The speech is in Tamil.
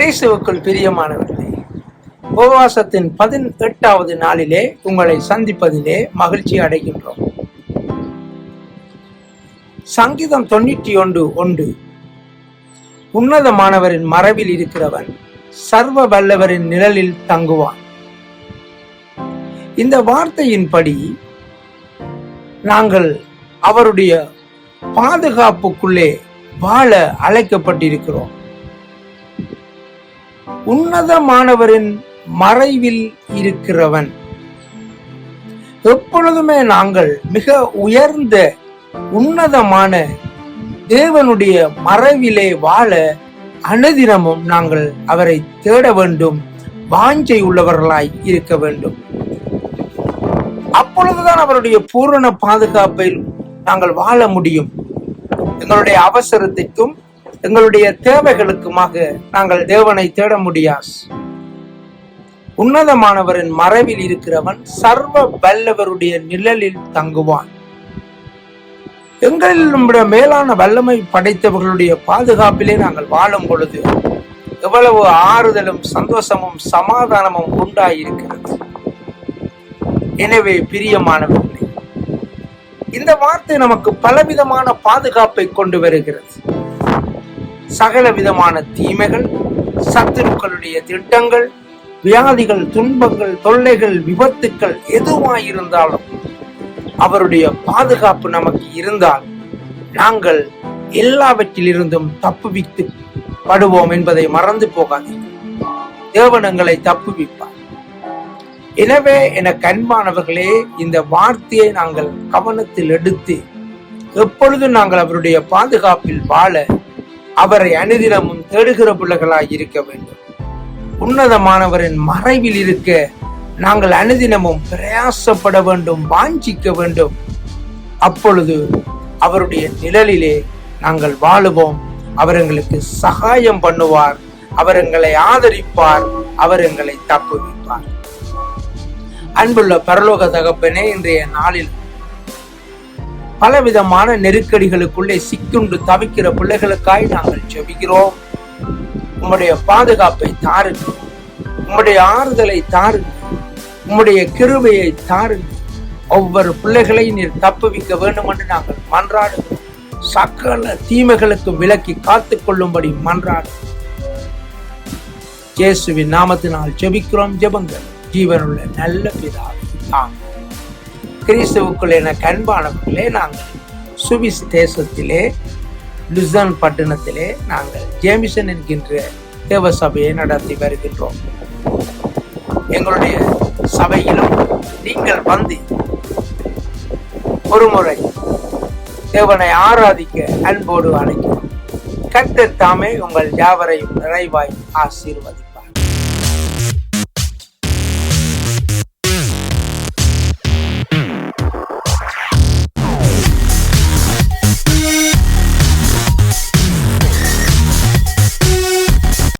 கிறிஸ்துவுக்குள் பிரியமானவர்களே உபவாசத்தின் பதினெட்டாவது நாளிலே உங்களை சந்திப்பதிலே மகிழ்ச்சி அடைகின்றோம். சங்கீதம் தொண்ணூற்றி ஒன்று ஒன்று. உன்னதமானவரின் மரபில் இருக்கிறவன் சர்வ வல்லவரின் நிழலில் தங்குவான். இந்த வார்த்தையின்படி நாங்கள் அவருடைய பாதுகாப்புக்குள்ளே வாழ அழைக்கப்பட்டிருக்கிறோம். உன்னதமானவரின் மறைவில் இருக்கிறவன். எப்பொழுதுமே நாங்கள் மிக உயர்ந்த உன்னதமான தேவனுடைய மறைவிலே வாழ அனுதினமும் நாங்கள் அவரை தேட வேண்டும் வாஞ்சை உள்ளவர்களாய் இருக்க வேண்டும். அப்பொழுதுதான் அவருடைய பூரண பாதுகாப்பில் நாங்கள் வாழ முடியும். எங்களுடைய அவசரத்திற்கும் எங்களுடைய தேவைகளுக்குமாக நாங்கள் தேவனை தேட முடியாது உன்னதமானவரின் மறைவில் இருக்கிறவன் சர்வ வல்லவருடைய நிழலில் தங்குவான். எங்களில் நம்முடைய மேலான வல்லமை படைத்தவர்களுடைய பாதுகாப்பிலே நாங்கள் வாழும் பொழுது எவ்வளவு ஆறுதலும் சந்தோஷமும் சமாதானமும் உண்டாயிருக்கிறது. எனவே பிரியமானவர்களே இந்த வார்த்தை நமக்கு பலவிதமான பாதுகாப்பை கொண்டு வருகிறது. சகல விதமான தீமைகள் சத்துருக்களுடைய திட்டங்கள் வியாதிகள் துன்பங்கள் தொல்லைகள் விபத்துக்கள் எதுவாயிருந்தாலும் அவருடைய பாதுகாப்பு நமக்கு இருந்தால் நாங்கள் எல்லாவற்றிலிருந்தும் தப்புவித்து படுவோம் என்பதை மறந்து போகாதீர்கள் தேவனங்களை தப்புவிப்பார். எனவே என கண்பானவர்களே இந்த வார்த்தையை நாங்கள் கவனத்தில் எடுத்து எப்பொழுதும் நாங்கள் அவருடைய பாதுகாப்பில் வாழ அவரை அனுதினமும் தேடுகிற பிள்ளைகளாய் இருக்க வேண்டும். உன்னதமானவரின் மறைவில் இருக்க நாங்கள் அனுதினமும் பிரயாசப்பட வேண்டும் வாஞ்சிக்க வேண்டும். அப்பொழுது அவருடைய நிழலிலே நாங்கள் வாழுவோம். அவர் எங்களுக்கு சகாயம் பண்ணுவார். அவர் எங்களை ஆதரிப்பார். அவர் எங்களை தப்புவிப்பார். அன்புள்ள பரலோக தகப்பனே இன்றைய நாளில் பலவிதமான நெருக்கடிகளுக்குள்ளே சிக்குண்டு தவிக்கிற பிள்ளைகளுக்காய் நாங்கள் ஜெபிக்கிறோம். உம்முடைய பாதுகாப்பை தாருங்க. உம்முடைய ஆறுதலை தாருங்க. உம்முடைய கிருபையை தாருங்க. ஒவ்வொரு பிள்ளைகளை நீர் தப்புவிக்க வேண்டும் என்று நாங்கள் மன்றாடுகிறோம். சக்கல தீமைகளுக்கு விலக்கி காத்து கொள்ளும்படி மன்றாடு இயேசுவின் நாமத்தினால் ஜெபிக்கிறோம். ஜெபங்கள் ஜீவனுள்ள நல்ல பிதாவே. ஆமென். கிறிஸ்துவுக்குள் என கண்பானவர்களே நாங்கள் சுவிஸ் தேசத்திலே லுசான் பட்டணத்திலே நாங்கள் ஜேமிசன் என்கின்ற தேவ சபையை நடத்தி வருகின்றோம். எங்களுடைய சபையிலும் நீங்கள் வந்து ஒரு முறை தேவனை ஆராதிக்க அன்போடு அழைக்கிறோம். கர்த்தர் தாமே உங்கள் யாவரையும் நிறைவாய் ஆசீர்வதி